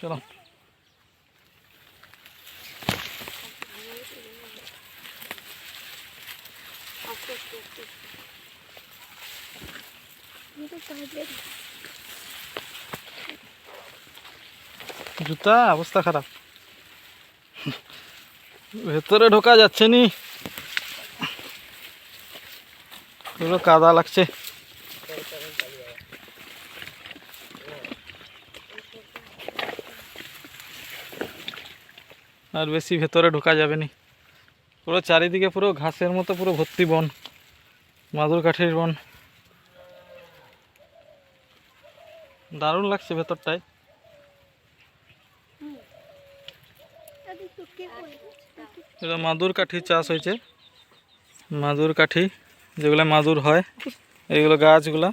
চলো জুতা অবস্থা খারাপ। ভেতরে ঢোকা যাচ্ছে নি। পুরো কাদা লাগছে। আর বেশি ভেতরে ঢোকা যাবে নি। পুরো চারিদিকে পুরো ঘাসের মতো পুরো ভর্তি বন, মাদুর কাঠির বন। দারুণ লাগছে ভেতরটায়। এটা মাদুর কাঠি চাষ হয়েছে। মাদুর কাঠি, যেগুলো মাদুর হয়, এইগুলো গাছগুলা।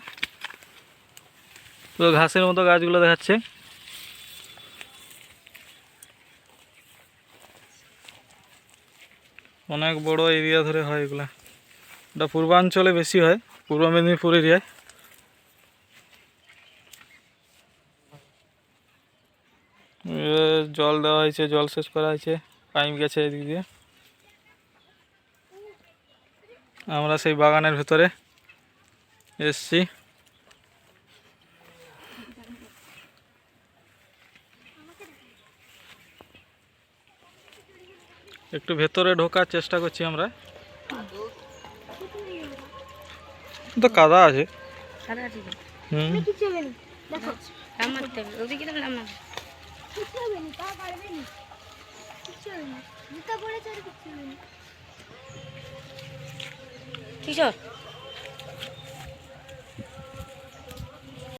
পুরো ঘাসের মতো গাছগুলো দেখাচ্ছে। অনেক বড় এরিয়া ধরে হয় এগুলা। এটা পূর্বাঞ্চলে বেশি হয়, পূর্ব মেদিনীপুর এরিয়ায়। জল দেওয়া হয়েছে, জল শেষ করা হয়েছে, পাইপ গেছে এদিক দিয়ে। আমরা সেই বাগানের ভেতরে এসছি। একটু ভেতরে ঢোকার চেষ্টা করছি আমরা। তো কাদা আছে। ঠিক আছে হুম। না। কিশোর